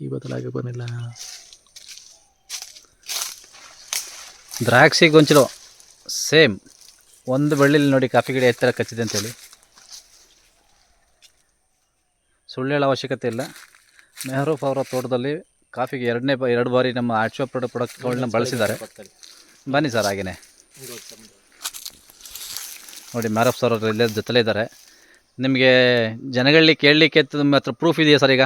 ಈ ಬದಲಾಗಿ ಬರಲಿಲ್ಲ ದ್ರಾಕ್ಷಿ ಗೊಂಚಲು ಸೇಮ್ ಒಂದು ಬಳ್ಳಿಲಿ ನೋಡಿ ಕಾಫಿ ಗಿಡ ಎತ್ತರ ಕಚ್ಚಿದೆ ಅಂತೇಳಿ ಸುಳ್ಳು ಹೇಳೋ ಅವಶ್ಯಕತೆ ಇಲ್ಲ. ಮೆಹರೂಫ್ ಅವರ ತೋಟದಲ್ಲಿ ಕಾಫಿಗೆ ಎರಡನೇ ಬ ಎರಡು ಬಾರಿ ನಮ್ಮ ಆರ್ಟ್ಶೋ ಪ್ರಾಡಕ್ಟ್ ಪ್ರಾಡಕ್ಟ್ಗಳನ್ನ ಬಳಸಿದ್ದಾರೆ. ಬನ್ನಿ ಸರ್ ಹಾಗೆಯೇ ನೋಡಿ ಮ್ಯಾರಫ್ ಸರ್ ಅವರು ಇಲ್ಲೇ ಜೊತೆಲೇ ಇದ್ದಾರೆ. ನಿಮಗೆ ಜನಗಳಲ್ಲಿ ಕೇಳಲಿಕ್ಕೆ ನಿಮ್ಮ ಹತ್ರ ಪ್ರೂಫ್ ಇದೆಯಾ ಸರ್ ಈಗ?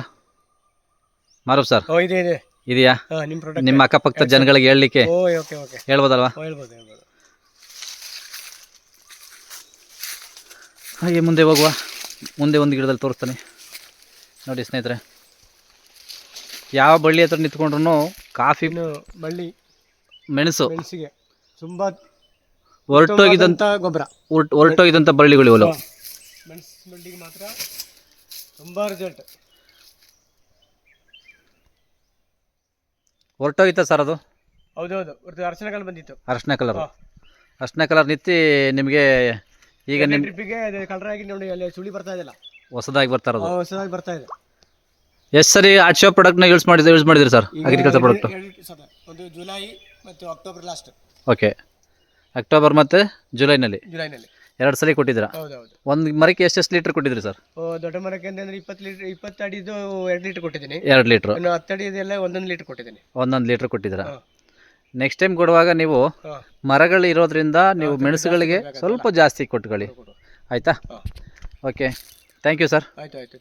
ಮಾರೂಫ್ ಸರ್? ಓ ಇದೆ ಇದೆ. ಇದೆಯಾ? ಹಾಂ ನಿಮ್ಮ ಪ್ರಾಡಕ್ಟ್ ನಿಮ್ಮ ಅಕ್ಕಪಕ್ಕದ ಜನಗಳಿಗೆ ಹೇಳಲಿಕ್ಕೆ ಓ ಓಕೆ ಓಕೆ. ಹೇಳ್ಬೋದಲ್ವಾ? ಓ ಹೇಳ್ಬೋದು ಹೇಳ್ಬೋದು. ಹಾಗೆ ಮುಂದೆ ಹೋಗುವ. ಮುಂದೆ ಒಂದು ಗಿಡದಲ್ಲಿ ತೋರಿಸ್ತಾನೆ. ನೋಡಿ ಸ್ನೇಹಿತರೆ. ಯಾವ ಬಳ್ಳಿ ಹತ್ರ ನಿಂತ್ಕೊಂಡ್ರು ಕಾಫಿ ಇನ್ನು ಬಳ್ಳಿ ಮೆಣಸು. ಮೆಣಸಿಗೆ. ತುಂಬಾ ಹೊರಟೋಗಿದ್ದಂಥ ಗೊಬ್ಬರ. ಹೊರ್ಟ್- ಹೊರಟೋಗಿದ್ದಂಥ ಬಳ್ಳಿಗಳು ಇವು ಮೆಣಸು ಬಳ್ಳಿಗೆ ಮಾತ್ರ ತುಂಬಾ ರಿಸಲ್ಟ್ ಹೊರಟೋಗಿತ್ತ ಸರ್ ಅದು? ಹೌದೌದು ಒಂದು ಅರ್ಶನ ಕಲರ್ ಬಂದಿತ್ತು. ಅರ್ಶಿನ ಕಲರ್ ಹಾ. ಅರ್ಶಿನ ಕಲರ್ ನಿತ್ತಿ ನಿಮಗೆ ಈಗ ನಿಮ್ಮ ಟ್ರಿಪ್ಪಿಗೆ ಕಲರ್ ಆಗಿ ನೋಡಿ ಅಲ್ಲಿ ಸುಳಿ ಬರ್ತಾ ಇದೆಲ್ಲ ಹೊಸದಾಗಿ ಬರ್ತಾ ಇರೋದು. ಹೊಸದಾಗಿ ಬರ್ತಾ ಇದೆ. ಎಷ್ಟು ಸರಿ ಆಚೋ ಪ್ರಾಡಕ್ಟ್ನ ಯೂಸ್ ಮಾಡಿದ್ರೆ ಯೂಸ್ ಮಾಡಿದ್ರಿ ಸರ್? ಈಗ ಅಗ್ರಿಕಲ್ಚರ್ ಪ್ರಾಡಕ್ಟ್ ಎರಡು- ಎರಡು ಸಲ. ಒಂದು ಜುಲೈ ಮತ್ತು ಅಕ್ಟೋಬರ್ ಲಾಸ್ಟ್ ಓಕೆ ಅಕ್ಟೋಬರ್ ಮತ್ತು ಜುಲೈನಲ್ಲಿ ಜುಲೈನಲ್ಲಿ ಎರಡು ಸಲ ಕೊಟ್ಟಿದ್ದೀರಾ? ಹೌದೌದು. ಒಂದು ಮರಕ್ಕೆ ಎಷ್ಟೆಷ್ಟು ಲೀಟ್ರ್ ಕೊಟ್ಟಿದ್ರಿ ಸರ್? ಓ, ದೊಡ್ಡ ಮರಕ್ಕೆ ಅಂತಂದ್ರೆ ಇಪ್ಪತ್ತು ಲೀಟರ್ ಇಪ್ಪತ್ತು ಅಡಿದು ಎರಡು ಲೀಟರ್ ಕೊಟ್ಟಿದ್ದೀನಿ. ಎರಡು ಲೀಟ್ರ್. ಇನ್ನು ಹತ್ತು ಅಡಿದೆಲ್ಲ ಒಂದೊಂದು ಲೀಟರ್ ಕೊಟ್ಟಿದ್ದೀನಿ. ಒಂದೊಂದು ಲೀಟ್ರ್ ಕೊಟ್ಟಿದ್ದೀರಾ? ಹಾ. ನೆಕ್ಸ್ಟ್ ಟೈಮ್ ಕೊಡುವಾಗ ನೀವು ಹಾಂ. ಮರಗಳು ಇರೋದ್ರಿಂದ ನೀವು ಮೆಣಸುಗಳಿಗೆ ಸ್ವಲ್ಪ ಜಾಸ್ತಿ ಕೊಟ್ಕೊಳ್ಳಿ. ಆಯಿತಾ? ಓಕೆ ಥ್ಯಾಂಕ್ ಯು ಸರ್ ಆಯ್ತು ಆಯ್ತು.